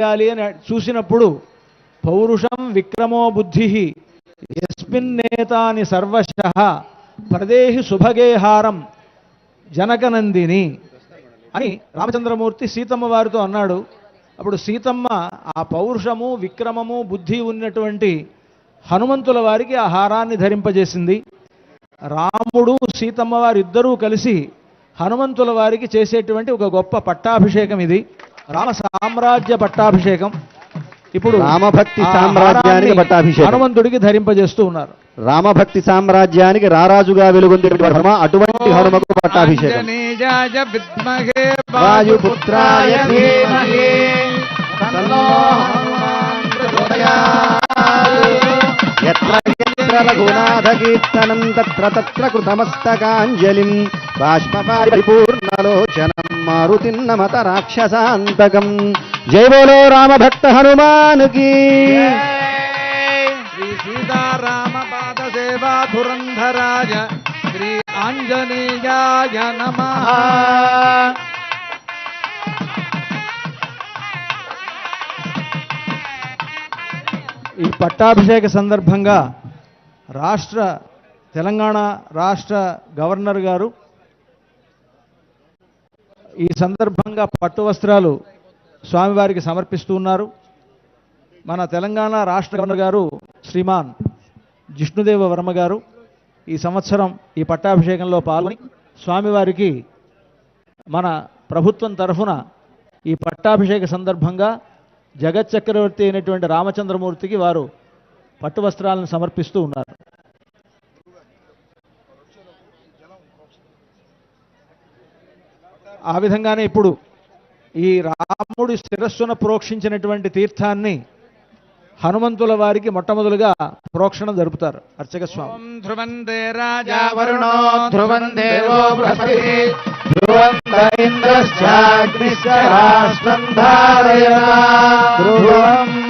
చేయాలి అని చూసినప్పుడు పౌరుషం విక్రమో బుద్ధి ఎస్మిన్నేతాని సర్వశ ప్రదేహి శుభగేహారం జనకనందిని అని రామచంద్రమూర్తి సీతమ్మ వారితో అన్నాడు. అప్పుడు సీతమ్మ ఆ పౌరుషము విక్రమము బుద్ధి ఉన్నటువంటి హనుమంతుల వారికి ఆ హారాన్ని ధరింపజేసింది. రాముడు సీతమ్మ వారిద్దరూ కలిసి హనుమంతుల వారికి చేసేటువంటి ఒక గొప్ప పట్టాభిషేకం ఇది. రామ సామ్రాజ్య పట్టాభిషేకం. ఇప్పుడు రామభక్తి సామ్రాజ్యానికి పట్టాభిషేకం. హనుమంతుడికి ధరింపజేస్తూ ఉన్నారు. రామభక్తి సామ్రాజ్యానికి రారాజుగా వెలుగొందిన హనుమ అటువంటి హనుమకు పట్టాభిషేకం. వాయుపుత్రాయ తత్ర తత్ర కృతమస్తకాంజలిం. బాష్పరిపూర్ణలోచనం మారుతిన్నమత రాక్షసాంతకం జై బోలో రామభక్త హనుమానుకి. శ్రీ సీతారామ పాద సేవా ధురంధరాయ శ్రీ ఆంజనేయాయ నమః. ఈ పట్టాభిషేక సందర్భంగా రాష్ట్ర తెలంగాణ రాష్ట్ర గవర్నర్ గారు ఈ సందర్భంగా పట్టు వస్త్రాలు స్వామివారికి సమర్పిస్తూ ఉన్నారు. మన తెలంగాణ రాష్ట్ర గవర్నర్ గారు శ్రీమాన్ జిష్ణుదేవ వర్మ గారు ఈ సంవత్సరం ఈ పట్టాభిషేకంలో పాల్గొని స్వామివారికి మన ప్రభుత్వం తరఫున ఈ పట్టాభిషేక సందర్భంగా జగత్ చక్రవర్తి అయినటువంటి రామచంద్రమూర్తికి వారు పట్టు వస్త్రాలను సమర్పిస్తూ ఉన్నారు. ఆ విధంగానే ఇప్పుడు ఈ రాముడి శిరస్సున ప్రోక్షించినటువంటి తీర్థాన్ని హనుమంతుల వారికి మొట్టమొదలుగా ప్రోక్షణం జరుపుతారు. అర్చక స్వామి. ధ్రువందే రాజా వరుణో ధ్రువం దేవో ధ్రువం